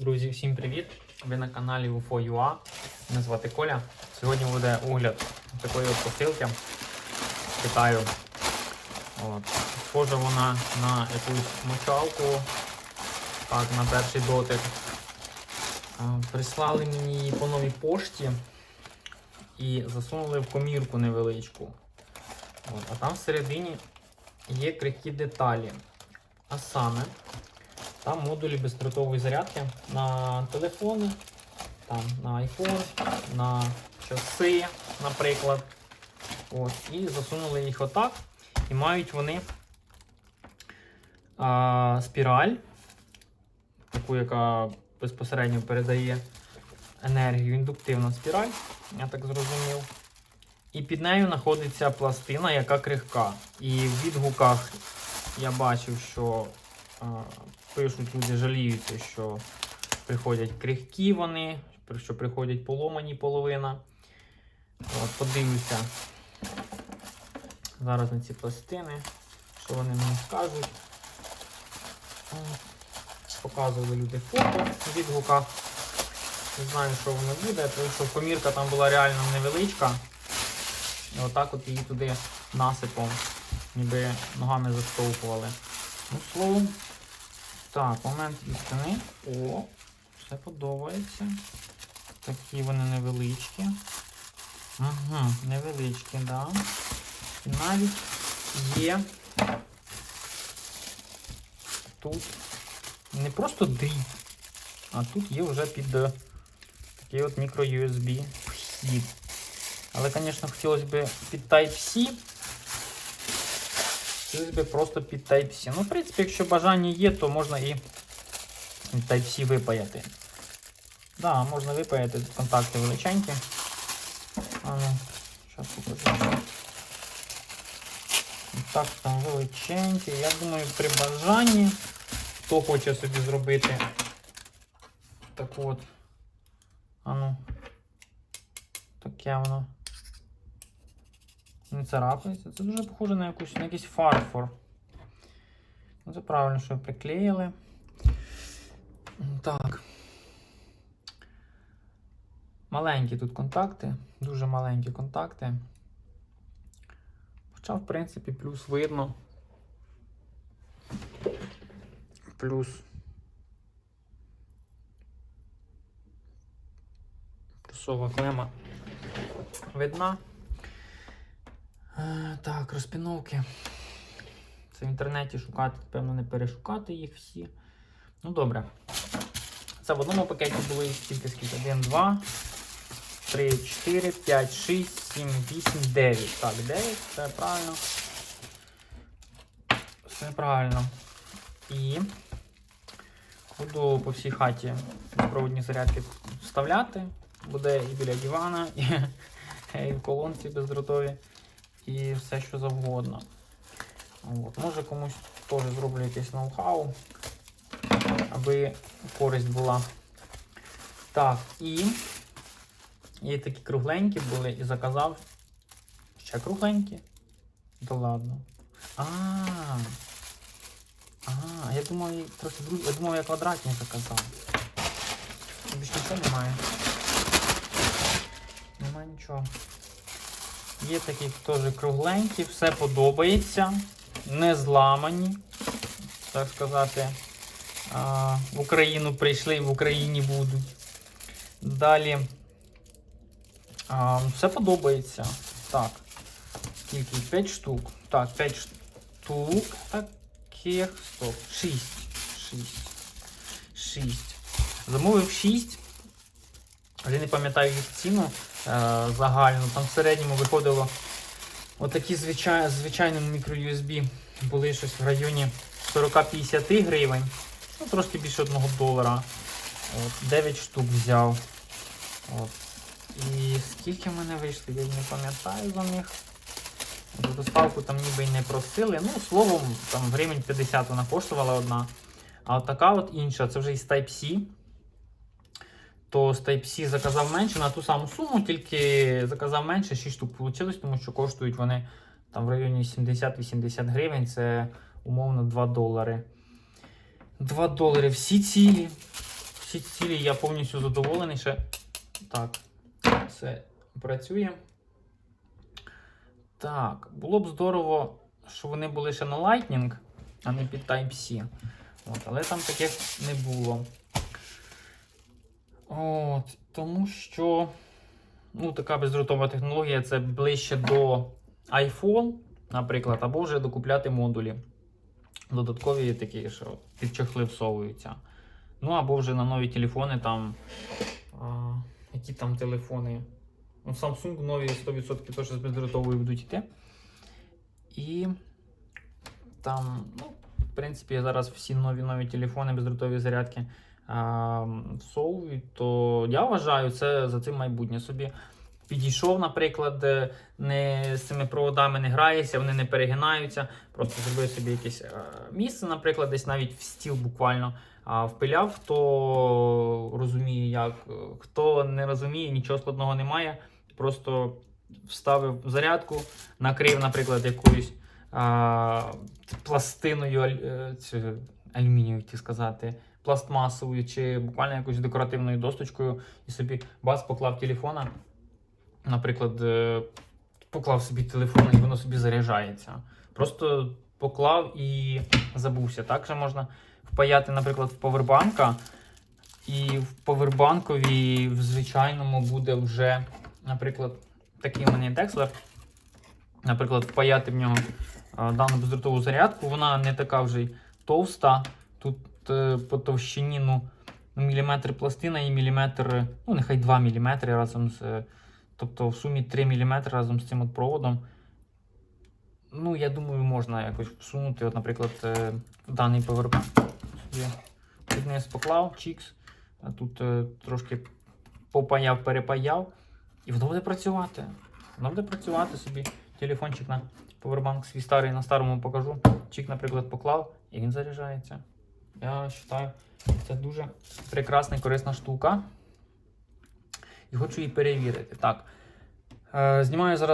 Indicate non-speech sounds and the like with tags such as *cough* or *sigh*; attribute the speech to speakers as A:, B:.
A: Друзі, всім привіт! Ви на каналі UFO.ua. Мене звати Коля. Сьогодні буде огляд такої от посилки з Китаю. От. Схожа вона на якусь мочалку, так, на перший дотик. Прислали мені її по новій пошті і засунули в комірку невеличку. От. А там всередині є крихкі деталі. А саме там модулі бездротової зарядки на телефони, там на iPhone, на часи, наприклад. От, і засунули їх отак. І мають вони а, спіраль, таку, яка безпосередньо передає енергію, індуктивна спіраль, я так зрозумів. І під нею знаходиться пластина, яка крихка. І в відгуках я бачив, що пишуть люди, жаліються, що приходять крихкі вони, що приходять поломані половина. От, подивлюся зараз на ці пластини, що вони мені скажуть. Показували люди фото в відгуках. Не знаю, що воно буде, тому що комірка там була реально невеличка. І отак от її туди насипом, ніби ногами заштовхували. Ну, словом, так, момент істини. О, все подобається. Такі вони невеличкі. Угу, невеличкі, да. І навіть є тут не просто дріт, а тут є вже під е, такий от мікро-USB вхід. Але, звісно, хотілося б під Type-C. Хотілося б просто під Type-C. Ну, в принципі, якщо бажання є, то можна і Type-C випаяти. Так, да, можна випаяти, тут контакти величенькі. А ну, зараз покажу. Так, там величенькі. Я думаю, при бажанні, хто хоче собі зробити таку от. А ну, таке воно. Не царапається. Це дуже похоже на якусь на якийсь фарфор. Ну, Це правильно, що приклеїли. Так. Маленькі тут контакти, дуже маленькі контакти. Хоча, в принципі, плюс видно. Плюс. Плюсова клема видна. Е, Так, розпіновки. Це в інтернеті шукати, певно, не перешукати їх всі. Ну, добре. Це в одному пакеті були скільки, скільки? 1, 2, 3, 4, 5, 6, 7, 8, 9. Так, 9, все правильно. Все правильно. І буду по всій хаті безпроводні зарядки вставляти. Буде і біля дивана, і, *laughs* і в колонці бездротові, і все що завгодно. От. Може комусь теж зроблю якесь ноу-хау, аби користь була. Так, і є такі кругленькі були і заказав ще кругленькі. Да ладно. А, а, я думав, я трохи я думав, я квадратні заказав. Більш нічого немає. Нема нічого. Є такі теж кругленькі, все подобається, не зламані, так сказати. А, в Україну прийшли, і в Україні будуть. Далі а, все подобається. Так. Скільки? 5 штук. Так, 5 штук. Таких. Стоп. 6. 6. 6. Замовив 6. Я не пам'ятаю їх ціну е, загальну. Там в середньому виходило отакі звичай, звичайному мікро-USB були щось в районі 40-50 гривень. Ну, трошки більше 1 долара. От, 9 штук взяв. От. І скільки в мене вийшло, я не пам'ятаю за них. Доставку там ніби й не просили. Ну, словом, там гривень 50 вона коштувала одна. А от така от інша, це вже із Type-C. То з Type-C заказав менше на ту саму суму, тільки заказав менше, 6 штук вийшло, тому що коштують вони там в районі 70-80 гривень, це умовно 2 долари. 2 долари всі цілі. всі цілі я повністю задоволений. Ще так, все працює. Так, було б здорово, що вони були ще на Lightning, а не під Type-C. Але там таких не було. От, тому що ну, така бездротова технологія це ближче до iPhone, наприклад, або вже докупляти модулі. Додаткові такі, що під чохли всовуються. Ну, або вже на нові телефони там. А, які там телефони? Ну, Samsung нові 100% теж з бездротовою будуть йти. І там, ну, в принципі, зараз всі нові нові телефони, бездротові зарядки а, всовують, то я вважаю, це за цим майбутнє собі. Підійшов, наприклад, не з цими проводами не граєшся, вони не перегинаються. Просто зробив собі якесь е, місце, наприклад, десь навіть в стіл буквально впиляв, хто розуміє, як, е, хто не розуміє, нічого складного немає. Просто вставив зарядку, накрив, наприклад, якоюсь а, пластиною е, цю, алюмінієвою, хотів сказати, пластмасовою чи буквально якоюсь декоративною досточкою і собі бас поклав телефона. Наприклад, е, поклав собі телефон і воно собі заряджається. Просто поклав і забувся. Також можна впаяти, наприклад, в повербанка. І в повербанкові в звичайному буде вже, наприклад, такий у мене є. Наприклад, впаяти в нього дану бездротову зарядку. Вона не така вже товста. Тут е, по товщині ну, міліметр пластина і міліметр, ну нехай 2 мм разом з. е, Тобто в сумі 3 мм разом з цим от проводом. Ну, я думаю, можна якось всунути, от, наприклад, е, в даний повербанк. Собі Під низ поклав, чікс, а тут е, трошки попаяв, перепаяв, і воно буде працювати. Воно буде працювати собі. Телефончик на повербанк свій старий на старому покажу. Чік, наприклад, поклав, і він заряджається. Я вважаю, це дуже прекрасна і корисна штука. І хочу її перевірити. Так. Е, знімаю зараз